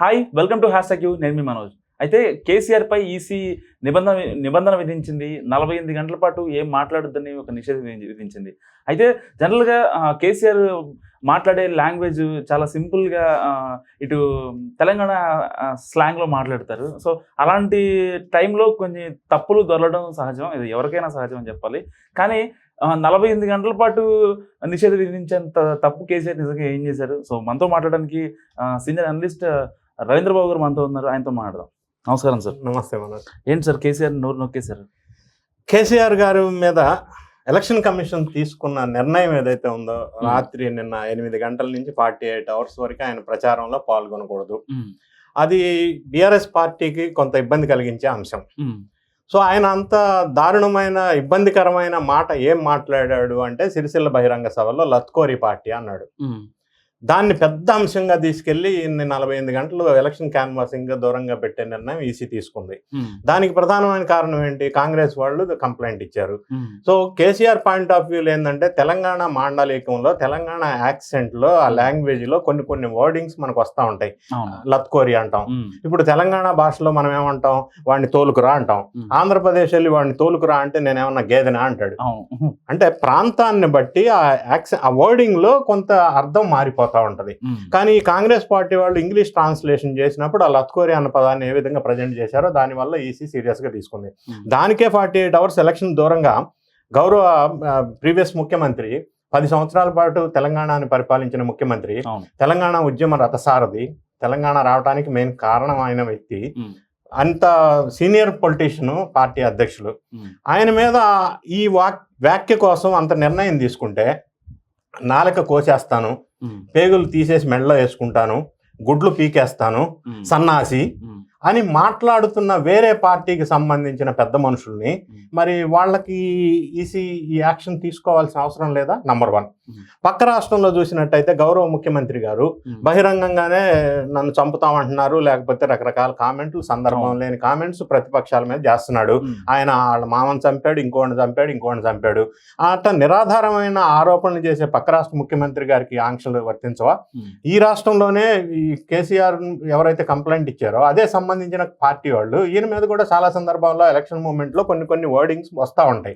Hi welcome to hash you. నేను మీ మనోజ్. అయితే కేసీఆర్ పై ఈసీ నిబంధన నిబంధన విధించింది. నలభై ఎనిమిది గంటల పాటు ఏం మాట్లాడొద్దని ఒక నిషేధం విధించింది. అయితే జనరల్గా కేసీఆర్ మాట్లాడే లాంగ్వేజ్ చాలా సింపుల్గా ఇటు తెలంగాణ స్లాంగ్లో మాట్లాడతారు. సో అలాంటి టైంలో కొన్ని తప్పులు దొరలడం సహజం. ఇది ఎవరికైనా సహజం అని చెప్పాలి. కానీ నలభై ఎనిమిది గంటల పాటు నిషేధం విధించేంత తప్పు కేసీఆర్ నిజంగా ఏం చేశారు? సో మనతో మాట్లాడడానికి సీనియర్ అనలిస్ట్ రవీంద్రబాబు గారు మనతో ఉన్నారు ఆయనతో మాట్లాడదాం. నమస్కారం సార్. నమస్తే మనోజ్. ఏంటి సార్ కేసీఆర్ నోరు నొక్కేశారు? కేసీఆర్ గారి మీద ఎలక్షన్ కమిషన్ తీసుకున్న నిర్ణయం ఏదైతే ఉందో రాత్రి నిన్న ఎనిమిది గంటల నుంచి ఫార్టీ ఎయిట్ అవర్స్ వరకు ఆయన ప్రచారంలో పాల్గొనకూడదు. అది బీఆర్ఎస్ పార్టీకి కొంత ఇబ్బంది కలిగించే అంశం. సో ఆయన అంత దారుణమైన ఇబ్బందికరమైన మాట ఏం మాట్లాడాడు అంటే సిరిసిల్ల బహిరంగ సభలో లత్కోరి పార్టీ అన్నాడు. దాన్ని పెద్ద అంశంగా తీసుకెళ్ళి నలభై ఎనిమిది గంటలు ఎలక్షన్ క్యాన్వాసింగ్ దూరంగా పెట్టే నిర్ణయం ఈసీ తీసుకుంది. దానికి ప్రధానమైన కారణం ఏంటి? కాంగ్రెస్ వాళ్ళు కంప్లైంట్ ఇచ్చారు. So KCR point of view ఏంటంటే తెలంగాణ మాండలికంలో తెలంగాణ యాక్సెంట్లో ఆ లాంగ్వేజ్లో కొన్ని కొన్ని వర్డింగ్స్ మనకు వస్తూ ఉంటాయి. లత్కోరి అంటాం. ఇప్పుడు తెలంగాణ భాషలో మనం ఏమంటాం? వాడిని తోలుకురా అంటాం. ఆంధ్రప్రదేశ్ వెళ్ళి వాడిని తోలుకురా అంటే నేనేమన్నా గేదెనా అంటాడు. అంటే ప్రాంతాన్ని బట్టి ఆ యాక్సె ఆ వర్డింగ్లో కొంత అర్థం మారిపోతా ఉంటది. కానీ ఈ కాంగ్రెస్ పార్టీ వాళ్ళు ఇంగ్లీష్ ట్రాన్స్లేషన్ చేసినప్పుడు ఆ లత్కోరి అన్న పదాన్ని ఏ విధంగా ప్రజెంట్ చేశారో దానివల్ల ఈసీ సీరియస్గా తీసుకుంది. దానికే ఫార్టీ ఎయిట్ అవర్స్ ఎలక్షన్ దూరంగా గౌరవ ప్రీవియస్ ముఖ్యమంత్రి పది సంవత్సరాల పాటు తెలంగాణని పరిపాలించిన ముఖ్యమంత్రి తెలంగాణ ఉద్యమ రథసారథి తెలంగాణ రావడానికి మెయిన్ కారణమైన వ్యక్తి ఉమ్, అంత సీనియర్ పొలిటీషియన్ పార్టీ అధ్యక్షులు. ఆయన మీద ఈ వాక్ వ్యాఖ్య కోసం అంత నిర్ణయం తీసుకుంటే నాలుక కోసేస్తాను పేగులు తీసేసి మెడలో వేసుకుంటాను గుడ్లు పీకేస్తాను సన్నాసి అని మాట్లాడుతున్న వేరే పార్టీకి సంబంధించిన పెద్ద మనుషుల్ని. మరి వాళ్ళకి ఈసీ ఈ యాక్షన్ తీసుకోవాల్సిన అవసరం లేదా నంబర్ వన్. పక్క రాష్ట్రంలో చూసినట్టయితే గౌరవ ముఖ్యమంత్రి గారు. బహిరంగంగానే నన్ను చంపుతామంటున్నారు లేకపోతే రకరకాల కామెంట్లు సందర్భం. లేని కామెంట్స్ ప్రతిపక్షాల మీద చేస్తున్నాడు ఆయన వాళ్ళ మామని చంపాడు ఇంకోటి చంపాడు ఇంకోటి చంపాడు అట్ట నిరాధారమైన ఆరోపణలు చేసే పక్క రాష్ట్ర ముఖ్యమంత్రి గారికి ఆంక్షలు వర్తించవా ఈ రాష్ట్రంలోనే ఈ కేసీఆర్ ఎవరైతే కంప్లైంట్ ఇచ్చారో అదే సంబంధించిన పార్టీ వాళ్ళు ఈయన మీద కూడా చాలా సందర్భాల్లో ఎలక్షన్ మూమెంట్లో కొన్ని కొన్ని వర్డింగ్స్ వస్తూ ఉంటాయి.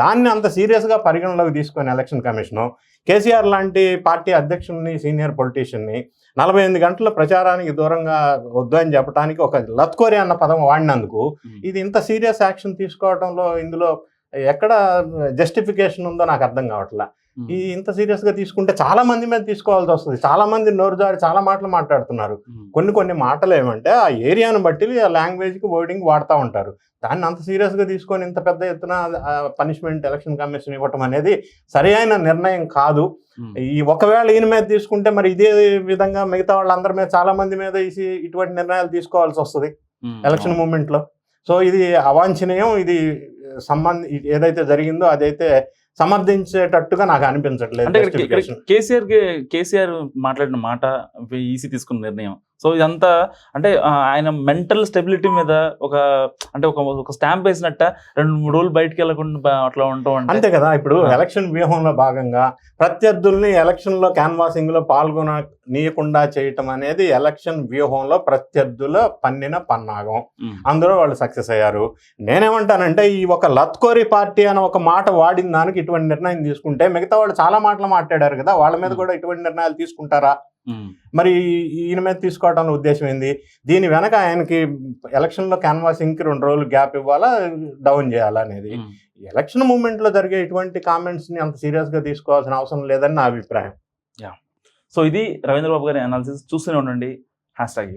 దాన్ని అంత సీరియస్గా పరిగణలోకి తీసుకొని ఎలక్షన్ కమిషన్ కేసీఆర్ లాంటి పార్టీ అధ్యక్షుడిని సీనియర్ పొలిటీషియన్ని నలభై ఎనిమిది గంటల ప్రచారానికి దూరంగా వద్దు అని చెప్పడానికి ఒక లత్కోరి అన్న పదం వాడినందుకు ఇది ఇంత సీరియస్ యాక్షన్ తీసుకోవడంలో ఇందులో ఎక్కడ జస్టిఫికేషన్ ఉందో నాకు అర్థం కావట్లా. ఈ ఇంత సీరియస్గా తీసుకుంటే చాలా మంది మీద తీసుకోవాల్సి వస్తుంది. చాలా మంది నోరు జారి చాలా మాటలు మాట్లాడుతున్నారు. కొన్ని కొన్ని మాటలు ఏమంటే ఆ ఏరియాను బట్టి ఆ లాంగ్వేజ్కి వర్డింగ్ వాడుతూ ఉంటారు. దాన్ని అంత సీరియస్గా తీసుకొని ఇంత పెద్ద ఎత్తున పనిష్మెంట్ ఎలక్షన్ కమిషన్ ఇవ్వటం అనేది సరైన నిర్ణయం కాదు. ఈ ఒకవేళ ఈయన మీద తీసుకుంటే మరి ఇదే విధంగా మిగతా వాళ్ళందరి మీద చాలా మంది మీద ఇటువంటి నిర్ణయాలు తీసుకోవాల్సి వస్తుంది. ఎలక్షన్. మూమెంట్లో సో ఇది అవాంఛనీయం. ఇది సంబంధ ఏదైతే జరిగిందో అదైతే సమర్థించేటట్టుగా నాకు అనిపించట్లేదు. కేసీఆర్కి కేసీఆర్ మాట్లాడిన మాట ఈసీ తీసుకున్న నిర్ణయం సో ఇదంతా అంటే ఆయన మెంటల్ స్టెబిలిటీ మీద ఒక అంటే ఒక ఒక స్టాంప్ వేసినట్ట రెండు మూడు రోజులు బయటకు వెళ్ళకుండా అట్లా ఉంటాం అంతే కదా ఇప్పుడు. ఎలక్షన్ వ్యూహంలో భాగంగా ప్రత్యర్థుల్ని ఎలక్షన్లో క్యాన్వాసింగ్లో పాల్గొన నీయకుండా చేయటం అనేది ఎలక్షన్ వ్యూహంలో ప్రత్యర్థుల పన్నిన పన్నాగం. అందులో వాళ్ళు సక్సెస్ అయ్యారు. నేనేమంటానంటే ఈ ఒక లత్కోరి పార్టీ అనే ఒక మాట వాడిన దానికి ఇటువంటి నిర్ణయం తీసుకుంటే మిగతా వాళ్ళు చాలా మాటలు మాట్లాడారు కదా వాళ్ళ మీద కూడా ఇటువంటి నిర్ణయాలు తీసుకుంటారా? మరి ఈయన మీద తీసుకోవడంలో ఉద్దేశం ఏంది? దీని వెనక ఆయనకి ఎలక్షన్లో క్యాన్వాసింగ్కి రెండు రోజులు గ్యాప్ ఇవ్వాలా డౌన్ చేయాలా అనేది. ఎలక్షన్ మూమెంట్లో జరిగే ఇటువంటి కామెంట్స్ని అంత సీరియస్గా తీసుకోవాల్సిన అవసరం లేదని నా అభిప్రాయం. సో ఇది రవీంద్రబాబు గారి అనాలిసిస్ చూస్తూనే ఉండండి. Hash tag